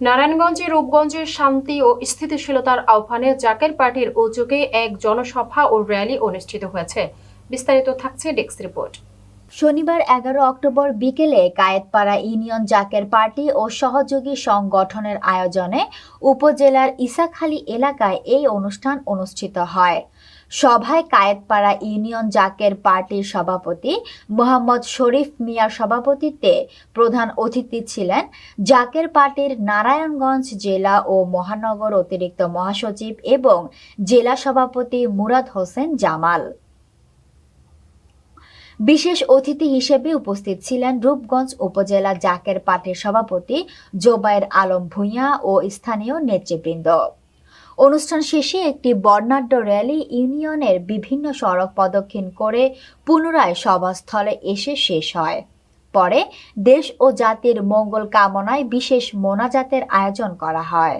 নারায়ণগঞ্জে রূপগঞ্জের শান্তি ও স্থিতিশীলতার আহ্বানে জাকের পার্টির উদ্যোগে এক জনসভা ও র্যালি অনুষ্ঠিত হয়েছে। বিস্তারিত থাকছে ডেস্ক রিপোর্ট। শনিবার এগারো অক্টোবর বিকেলে কায়েতপাড়া ইউনিয়ন জাকের পার্টি ও সহযোগী সংগঠনের আয়োজনে উপজেলার ইসাখালী এলাকায় এই অনুষ্ঠান অনুষ্ঠিত হয়। সভায় কায়েতপাড়া ইউনিয়ন জাকের পার্টির সভাপতি মোহাম্মদ শরীফ মিয়ার সভাপতিত্বে প্রধান অতিথি ছিলেন জাকের পার্টির নারায়ণগঞ্জ জেলা ও মহানগর অতিরিক্ত মহাসচিব এবং জেলা সভাপতি মুরাদ হোসেন জামাল। বিশেষ অতিথি হিসেবে উপস্থিত ছিলেন রূপগঞ্জ উপজেলা জাকের পার্টির সভাপতি জোবায়ের আলম ভূঁইয়া ও স্থানীয় নেতৃবৃন্দ। অনুষ্ঠান শেষে একটি বর্ণাঢ্য র্যালি ইউনিয়নের বিভিন্ন সড়ক প্রদক্ষিণ করে পুনরায় সভাস্থলে এসে শেষ হয়। পরে দেশ ও জাতির মঙ্গল কামনায় বিশেষ মোনাজাতের আয়োজন করা হয়।